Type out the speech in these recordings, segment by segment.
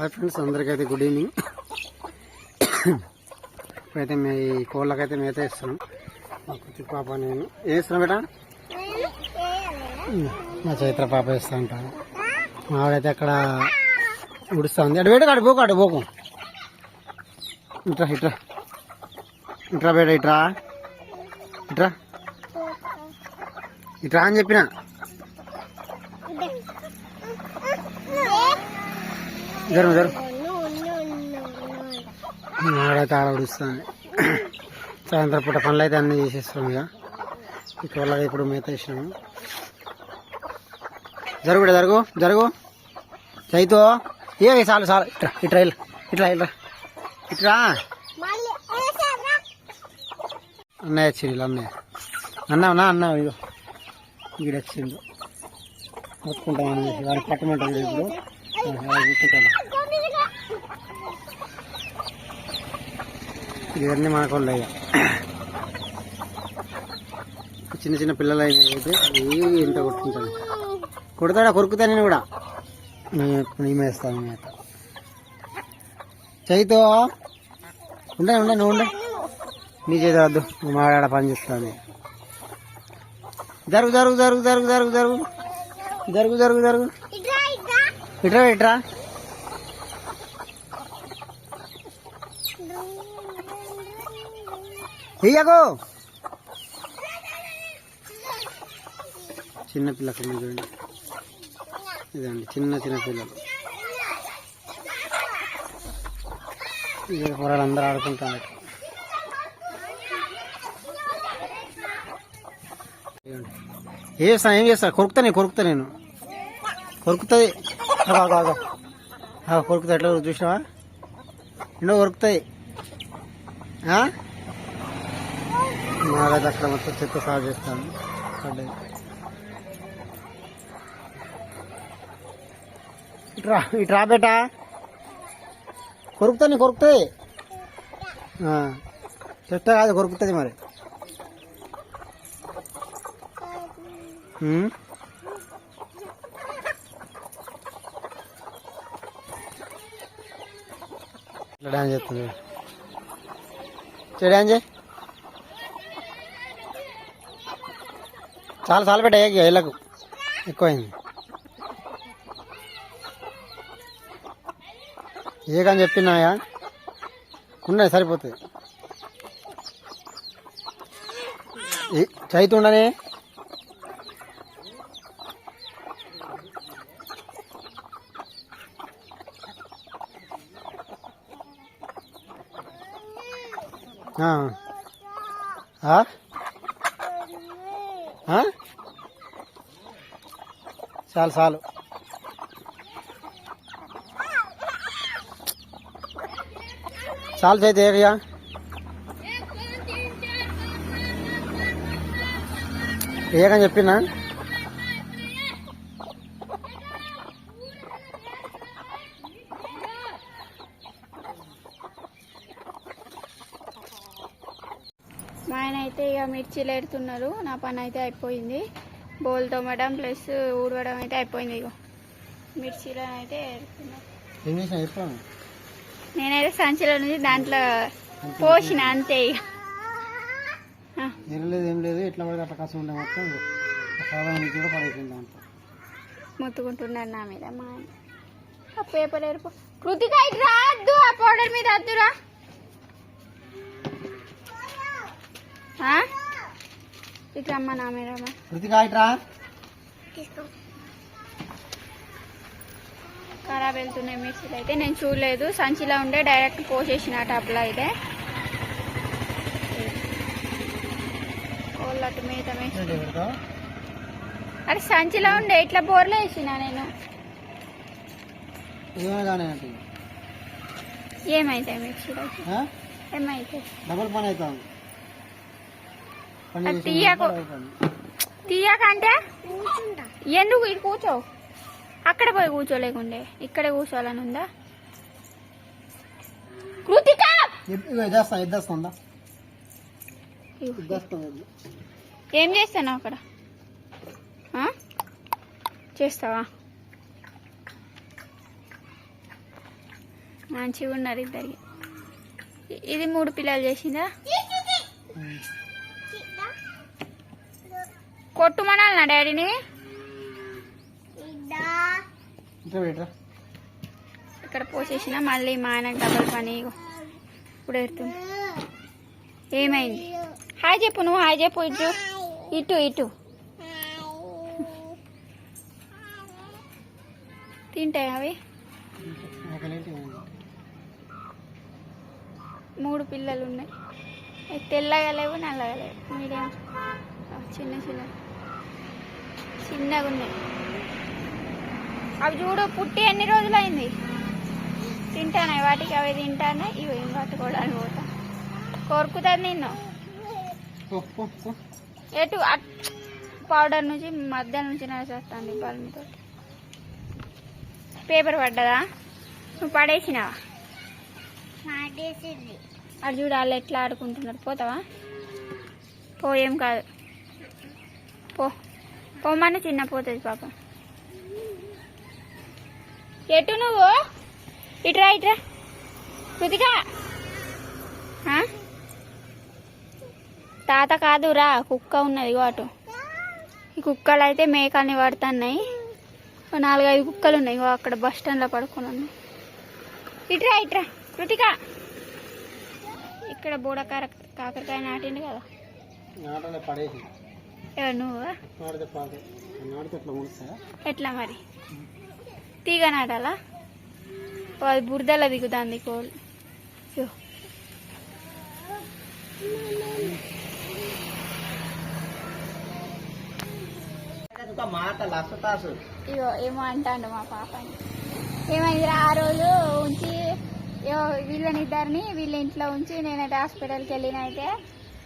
Hi friends అందరికైతే good evening. ఇప్పుడైతే మే కోళ్ళకైతే మేత ఇస్తున్నాం మా కుట్టి పాప నేను. ఏం ఇస్తున్నాం బేటా? మా చైత్ర పాప ఇస్తా ఉంటాను మావిడైతే అక్కడ ఉడుస్తా ఉంది అటు వేడు అటు పోకు అటు పోకు. ఇట్రా ఇట్రా. ఇట్రా బేట ఇట్రా. ఇట్రా. ఇట్రా అని చెప్పిన. జరుగు జరుగు. ఆడైతే ఆడబడుస్తుంది సాయంత్రం పూట పనులు అయితే అన్నీ చేసేస్తాం ఇక. ఇక్కడ ఇప్పుడు మేత వేసినాము. జరుగు బిడ్డ, జరుగు జరుగు. చైతో. ఏ చాలు చాలు. ఇట్రా ఇట్రా ఇల్లు ఇట్లా ఇట్లా ఇట్రా. అన్నయ్య వచ్చింది అన్నయ్య. అన్నావునా అన్నావు ఇదో వీడు వచ్చిండు మొత్తుకుంటామని చెప్పి వాడికి పట్టమంటాడు ఇప్పుడు ఆ, వాడికి గుర్తుకుంటాడు. ఇవన్నీ మనకు ఉన్నాయి చిన్న చిన్న పిల్లలు అయితే అవి ఇంత కొట్టుకుంటాను కొడతాడా కొరుకుతా నేను కూడా? నేను వేస్తాను మేత చైతో ఉండే ఉండే నువ్వు ఉండే. నీ చేతి వద్దు నువ్వు మాడాడ పని చేస్తాను జరుగు జరుగు జరుగు జరుగు జరుగు జరుగు. జరుగు జరుగు జరుగు. ఇట్రా ఇట్రా. ఇయ్యకు చిన్న పిల్ల కన్నా చూడండి. ఇదండి చిన్న చిన్న పిల్లలు. ఇదే పొరాలు అందరూ ఆడుకుంటారు. ఏ ఏం చేస్తా ఏం చేస్తా కొరుకుతా నేను కొరుకుతా నేను. కొరుకుతుంది. కొరుకుతా ఎట్లా చూసినావా? ఎన్నో కొరుకుతాయి. ఆ? అక్కడ మొత్తం చెత్త సాగు చేస్తాను. పడ్డది ఇట్రా ఇట్రా బేటా. కొరుకుతా నీ కొరుకుతాయి. చెత్త కాదు కొరుకుతుంది మరి. ఉమ్. ఇట్లా డాన్స్ చేస్తుంది. చే చేయి. చాలా చాలా పెట్టా ఇళ్ళకు ఎక్కువైంది. ఏ కానీ చెప్పినాయా ఉన్నాయి సరిపోతుంది చైతు ఉండనే. ఆ. చాలు చాలు. చాలు చేతి ఏరియా ఏకని చెప్పినా? మా ఆయన అయితే ఇక మిర్చీలు ఎడుతున్నారు. నా పని అయితే అయిపోయింది. బోల్ తోమడం ప్లస్ ఊడవడం అయితే అయిపోయింది ఇగో. మిర్చీలో అయితే నేనైతే సంచిలో నుంచి దాంట్లో పోసిన అంతే ఇక ఆ, ఏం లేదు. ఎట్లా పడితే అట్లా కష్టం ఉండే మొత్తం కూడా పడైపోయింది దాంట్లో. నా మీద మా ఆయన. పేపర్ ఎరుపు. కృతిక రాద్దు ఆ పౌడర్ మీద వద్దురా ఆ? ఇటు రమ్మా నా మీద రమ్మా. కృతిక ఇట్రా ఖరాబ్ వెళ్తున్నాయి మిక్సీలు అయితే నేను చూడలేదు సంచిలో ఉండే డైరెక్ట్ పోసేసిన టప్లో అయితే. కోళ్ళట్టు మీద వేసి ఏంటి పెడతావు అరే సంచిలో ఉండే ఇట్లా బోర్లో వేసిన నేను. ఏమైతే మిక్సీలో? ఏమైతే? డబుల్ పని అవుతుంది. తీయకు. తీయకంటే ఎందుకు ఇటు కూర్చో? అక్కడ పోయి కూర్చోలేకుండే ఇక్కడే కూర్చోవాలని ఉందా? కృతిక! ఏం చేస్తాను అక్కడ? ఆ? చేస్తావా? మంచిగా ఉన్నారు ఇద్దరికి ఇది మూడు పిల్లలు చేసిందా? కొట్టుమనాలనా డాడీని. ఇక్కడ పోసేసిన మళ్ళీ మా ఆయన డబల్ పని ఇగో. ఇప్పుడు ఎడుతుంది ఏమైంది? హాయ్ చెప్పు నువ్వు హాయ్ చెప్పు ఇటు ఇటు ఇటు. తింటాయి అవి? మూడు పిల్లలు ఉన్నాయి. తెల్లగా లేవు నల్లగా లేవు. మీడియం. చిన్న చిన్న చిన్నగా ఉన్నాయి అవి చూడు పుట్టి ఎన్ని రోజులైంది? తింటానాయి వాటికి అవి తింటానే ఇవి ఏం పట్టుకోవడానికి పోతా. కొరుకుతుంది నిన్ను. ఎటు అట్ పౌడర్ నుంచి మధ్య నుంచి నడిచేస్తాను బల్మితో పేపర్ పడ్డదా? నువ్వు పడేసినావా? అది చూడు వాళ్ళు ఎట్లా ఆడుకుంటున్నారు. పోతావా? పో ఏం కాదు. పో. పొమ్మని చిన్న పోతుంది పాప. ఎటు నువ్వు? ఇట్రా ఇట్రా. కృతిక. తాత కాదురా కుక్క ఉన్నది అటు. ఈ కుక్కలు అయితే మేకల్ని పడుతున్నాయి. నాలుగైదు కుక్కలు ఉన్నాయి అక్కడ బస్ స్టాండ్లో పడుకొని ఉన్నాయి ఇట్రా ఇట్రా. కృతిక. ఇక్కడ బూడకార కాకరకాయ నాటిండు కదా. పడేసి. ఎవరు నువ్వు? ఎట్లా మరి? తీగ నాటాలా? అది బురదలో దిగుతుంది కోళ్ళు. ఇగో. ఏమో అంటాడు మా పాపని. ఏమైందిరా ఆ రోజు ఉంచి ఇగో వీళ్ళని ఇద్దరిని వీళ్ళ ఇంట్లో ఉంచి నేనైతే హాస్పిటల్కి వెళ్ళిన అయితే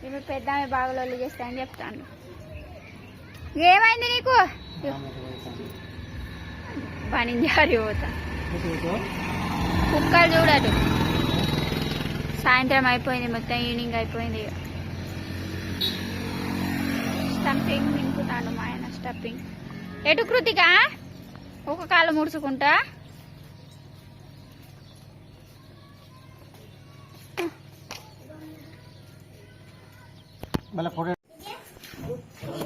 ఇప్పుడు పెద్ద బాగులోళ్ళు చేస్తా అని చెప్తాను ఏమైంది నీకు? పని జారి పోతా. కుక్కలు చూడటు సాయంత్రం అయిపోయింది మొత్తం ఈవినింగ్ అయిపోయింది ఇక. స్టంపింగ్ నింపుతాడు మా ఆయన స్టంపింగ్. ఎటు కృతిక? ఒక కాలు ముడుచుకుంటా? మళ్ళీ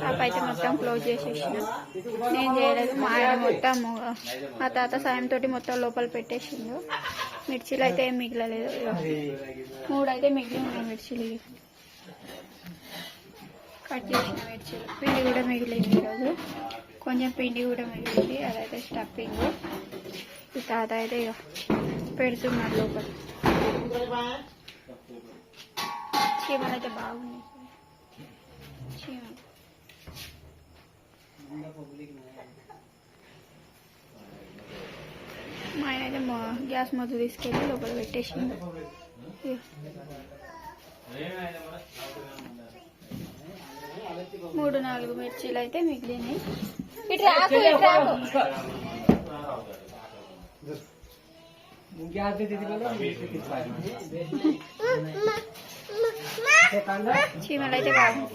షాప్ అయితే మొత్తం క్లోజ్ చేసేసిన. నేను చేయలేదు. మా ఆయన మొత్తం మా తాత సాయంతో మొత్తం లోపల పెట్టేసిండు. మిర్చీలు అయితే ఏం మిగలలేదు. మూడు అయితే మిగిలి ఉన్నాయి మిర్చీలు. కట్ చేసిన మిర్చీలు. పిండి కూడా మిగిలింది ఈరోజు. కొంచెం పిండి కూడా మిగిలింది. అదైతే స్టఫింగ్. ఈ తాత అయితే ఇక పెడుతున్నాడు లోపల. చీమలు అయితే బాగున్నాయి. చీమలు. మా ఆయన అయితే మా గ్యాస్ మొద్దు తీసుకెళ్ళి లోపల పెట్టేసింది మూడు నాలుగు మిర్చీలు అయితే మిగిలినాయి. ఇటు రాకు ఇటు రాకు. చీమలు అయితే బాగుంది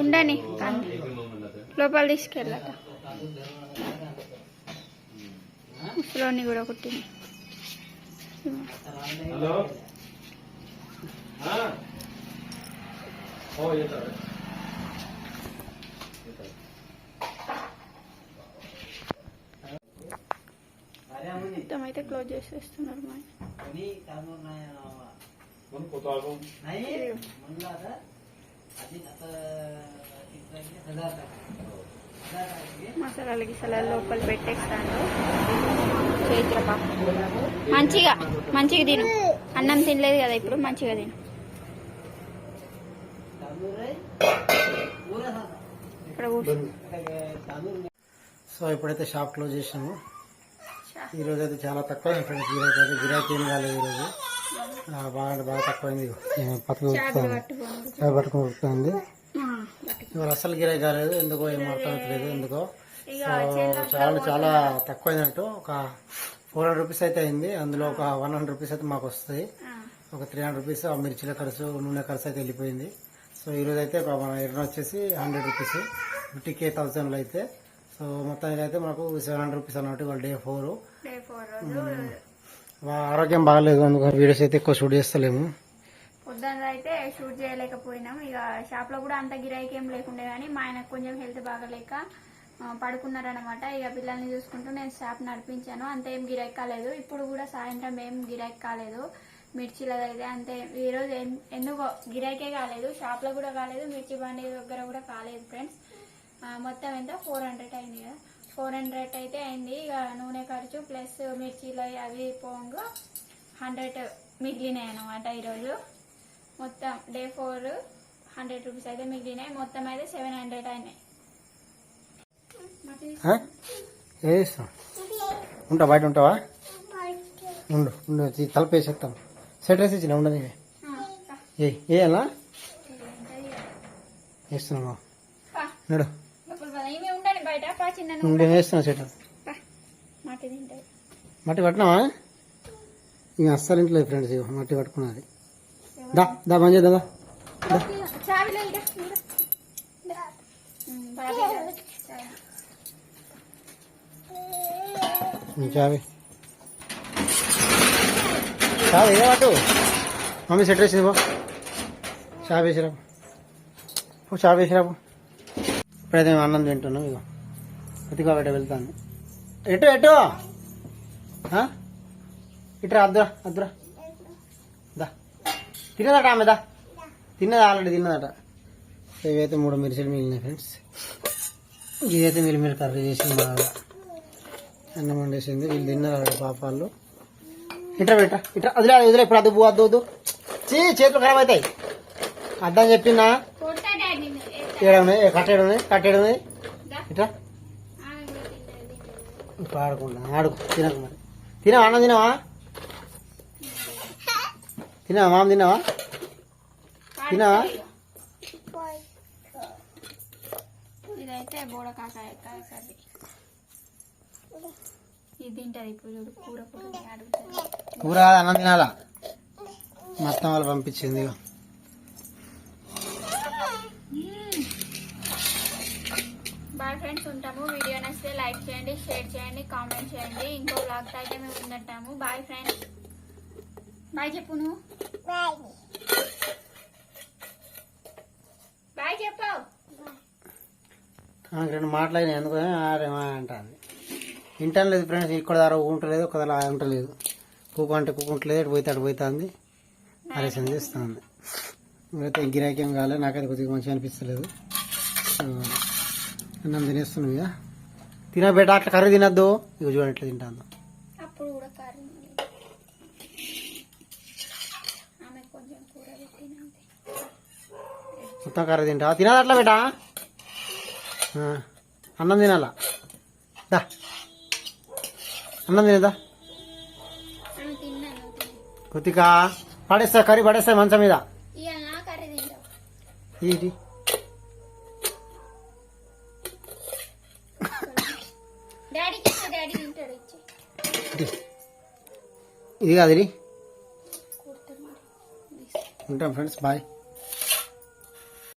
ఉండని లోపల తీసుకెళ్ళట ముసలోని కూడా కుట్టింది. మొత్తం అయితే క్లోజ్ చేసేస్తున్నారు మా Muốn của tôi không? Đấy, muốn మసాలాలకి Salaar లోపల పెట్టేస్తాను. చేతుల మంచిగా మంచిగా తిను. అన్నం తినలేదు కదా ఇప్పుడు మంచిగా తిను. సో ఇప్పుడైతే షాప్ క్లోజ్ చేసాము ఈరోజు అయితే చాలా తక్కువ ఫ్రెండ్స్ గిరాకీ అయితే గిరాకీ ఏం కాలేదు ఈరోజు బాగా అంటే బాగా తక్కువైంది. ఉడుకుతుంది ఆ, ఇవాళ అసలు గిరాకీ కాలేదు ఎందుకో ఏం అర్థమవుతలేదు ఎందుకో. చాలా చాలా తక్కువైనట్టు ఒక ఫోర్ హండ్రెడ్ రూపీస్ అయితే అయింది. అందులో ఒక వన్ హండ్రెడ్ రూపీస్ అయితే మాకు వస్తుంది. ఒక త్రీ హండ్రెడ్ రూపీస్ ఆ మిర్చిల ఖర్చు నూనె ఖర్చు అయితే వెళ్ళిపోయింది. సో ఈరోజు అయితే మన ఎర్ర వచ్చేసి హండ్రెడ్ రూపీస్. ఫిఫ్టీ కే థౌసండ్లో అయితే సో మొత్తం ఇదైతే మనకు సెవెన్ హండ్రెడ్ రూపీస్ అన్నట్టు వాళ్ళ డే ఫోర్. ఆరోగ్యం బాగాలేదు అందుకని వీడియోస్ అయితే ఎక్కువ షూట్ చేస్తలేము. పొద్దున్న అయితే షూట్ చేయలేకపోయినాం. ఇక షాప్లో కూడా అంత గిరాకీ ఏం లేకుండే కానీ మా ఆయనకు కొంచెం హెల్త్ బాగలేక పడుకున్నారనమాట ఇక పిల్లల్ని చూసుకుంటూ నేను షాప్ నడిపించాను. అంత ఏం గిరాకీ కాలేదు. ఇప్పుడు కూడా సాయంత్రం ఏం గిరాకీ కాలేదు. మిర్చిలో అయితే అంతే. ఈరోజు ఎందుకో గిరాకే కాలేదు. షాప్లో కూడా కాలేదు. మిర్చి బండి దగ్గర కూడా కాలేదు ఫ్రెండ్స్ మొత్తం ఎంత? ఫోర్ హండ్రెడ్ అయింది కదా. ఫోర్ హండ్రెడ్ అయితే అయింది. ఇక నూనె ఖర్చు ప్లస్ మిర్చిలో అవి పోంగా హండ్రెడ్ మిగిలినాయి అనమాట ఈరోజు. మొత్తం డే ఫోర్ హండ్రెడ్ రూపీస్ అయితే మిగిలినాయి. మొత్తం అయితే సెవెన్ హండ్రెడ్ అయినాయి. ఉంటా బయట ఉంటావా? ఉండు ఉండు. ఈ తలుపు వేసేస్తాం సెట్ వేసి ఇచ్చిన? ఉండదు ఏ ఏ అలా వేస్తున్నావు? నడు ఇవి ఉండండి బయట పా చిన్న ఉండి వేస్తున్నా తింటాయి మట్టి పట్టినావా? ఇక అస్సలు ఇంట్లో ఫ్రెండ్స్ మట్టి పట్టుకున్నది. దా దా మంచి దా. చావి. చావి. ఏ పట్టు మమ్మీ సెట్ వేసింది బా చావి వేసిరా పో. చావి వేసిరా పో. ఇప్పుడైతే అన్నం తింటున్నాం ఇక అతిగా బయట వెళ్తాను. ఎటు ఎటు? ఇటురా అద్దురా అద్దురా దా. తిన్నదట ఆమె దా. తిన్నది ఆల్రెడీ తిన్నదట. ఇవైతే మూడు మిరిసెలు మిగిలినాయి ఫ్రెండ్స్. ఇదైతే మిల్లిమిల్లి కర్రీ చేసింది బాగా అన్నం వండేసింది. వీళ్ళు తిన్నారు పాపాలు. ఇట్రా ఇట్రా ఇట్రా వదిలే వదిలే ఇప్పుడు అద్దు వద్దు వద్దు. చీ చేతులు ఖరాబ్ అవుతాయి. అడ్డం చెప్పినా? ఉన్నాయి కట్టేడు ఉన్నాయి ఇట్రా ఇప్పుడు ఆడుకుంటా. ఆడుకో తినకు మరి. తినవా? అన్నం తినవా? తినవా? మామ తినవా? తినవా? ఇదైతే బోడకాకాయ కాయ కర్రీ. ఇది తింటది ఇప్పుడు కూర కూర. అన్నం తినాలా? మొత్తం వాళ్ళు పంపించింది బాయ్ ఫ్రెండ్స్ ఉంటాము. వీడియో నచ్చితే లైక్ చేయండి షేర్ చేయండి కామెంట్ చేయండి. ఇంకో బ్లాగ్ అయితే మేము ఉందంటాము బాయ్ ఫ్రెండ్స్ బాయ్ చెప్పు నువ్వు. బాయ్ చెప్పావు రెండు మాటలైన ఎందుకు? ఆరేమా అంటుంది. వింటాను లేదు ఫ్రెండ్స్ ఇక్కడ దారా ఉంటలేదు ఒక దారా ఉంటలేదు కుక్క అంటే కుక్క ఉంటలేదు అటు పోతే అటు పోతుంది. అరే చేస్తుంది. అయితే గిరాక్యం ఏం కాలేదు నాకైతే కొద్దిగా మంచిగా అనిపిస్తలేదు. సో, అన్నం తినేస్తున్నాం ఇక. తినబెట్ట అట్లా కర్రీ తినద్దు. ఇక చూడండి ఎట్లా తింటాను అప్పుడు కూడా కర్రీ మొత్తం కర్రీ తింటా. తినదు అట్లా బేటా? ఆ, అన్నం తినాలా? దా. అన్నం తినదా? కొద్దిగా పడేస్తా కర్రీ పడేస్తా మంచం మీద. ఏంటి? ఇది కాదు ఉంటాం ఫ్రెండ్స్ బాయ్.